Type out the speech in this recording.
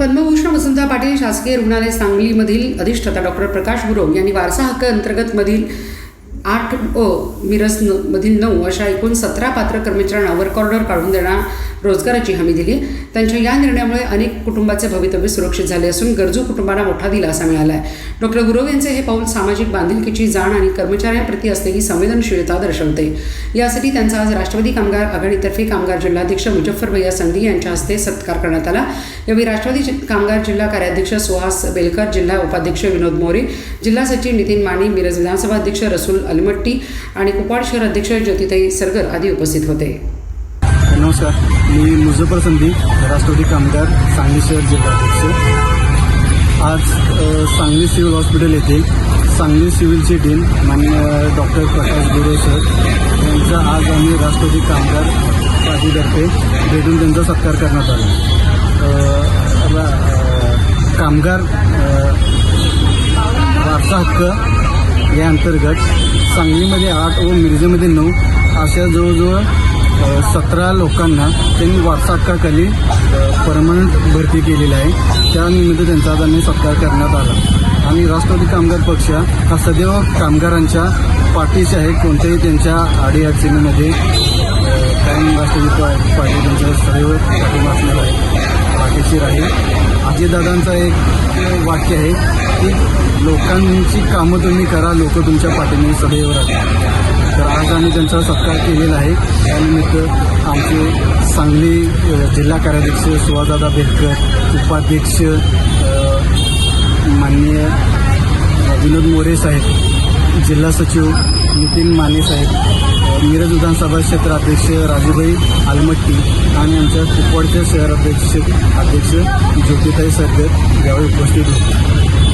पद्मभूषण वसंतराव पाटील शासकीय रुग्णालय सांगलीमधील अधिष्ठाता डॉक्टर प्रकाश गुरव यांनी वारसा हक्क अंतर्गत मधील आठ अ मिरज न- मधील नऊ अशा एकूण सतरा पात्र कर्मचाऱ्यांना वर्क ऑर्डर काढून देणार रोजगाराची हमी दिली. त्यांच्या या निर्णयामुळे अनेक कुटुंबाचे भवितव्य सुरक्षित झाले असून गरजू कुटुंबांना मोठा दिलासा मिळाला आहे. डॉक्टर गुरव यांचे हे पाऊल सामाजिक बांधिलकीची जाण आणि कर्मचाऱ्यांप्रती असलेली संवेदनशीलता दर्शवते. यासाठी त्यांचा आज राष्ट्रवादी कामगार आघाडीतर्फे कामगार जिल्हाध्यक्ष मुजफ्फर भैया संधी यांच्या हस्ते सत्कार करण्यात आला. यावेळी राष्ट्रवादी जि- कामगार जिल्हा कार्याध्यक्ष सुहास बेलकर जिल्हा उपाध्यक्ष विनोद मोरे जिल्हा सचिव नितीन माने मिरज विधानसभा अध्यक्ष रसूल अलमट्टी आणि कुपाड शहर अध्यक्ष ज्योतिताई सरगर आदी उपस्थित होते. नमस्कार. मी मुझफ्फर संधी राष्ट्रवादी कामगार सांगली शहर जिल्हाध्यक्ष आज सांगली सिव्हिल हॉस्पिटल येथे सांगली सिव्हिलचे डीन मान्य डॉक्टर प्रकाश गुरे सर यांचा आज आम्ही राष्ट्रवादी कामगार पार्टीतर्फे भेटून त्यांचा सत्कार करण्यात आला. कामगार वारसा हक्क या अंतर्गत सांगलीमध्ये आठ व मिरजेमध्ये नऊ अशा जवळजवळ सतरा लोकांना त्यांनी वारसा हक्काखाली परमनंट भरती केलेली आहे. त्यानिमित्त त्यांचा आज आम्ही सत्कार करण्यात आला. आणि राष्ट्रवादी कामगार पक्ष हा सदैव कामगारांच्या पाठीशी आहे. कोणत्याही त्यांच्या अडीअडचणीमध्ये कायम राष्ट्रवादी पार्टी त्यांच्या सदैव पाठिंबा असणार आहे. पाठीशी राहील. अजितदादांचा एक वाक्य आहे की लोकांची कामं तुम्ही करा लोक तुमच्या पाठीने सदैव राहतात तर आज आम्ही त्यांचा सत्कार केलेला आहे. त्यानिमित्त आमचे सांगली जिल्हा कार्याध्यक्ष सुहासदादा बेलकर उपाध्यक्ष माननीय विनोद मोरे साहेब जिल्हा सचिव नितीन माने साहेब मिरज विधानसभा क्षेत्राध्यक्ष राजूभाई आलमट्टी आणि आमच्या कुपवाडच्या शहर अध्यक्ष अध्यक्ष ज्योतिताई सरदेव यावेळी उपस्थित होते.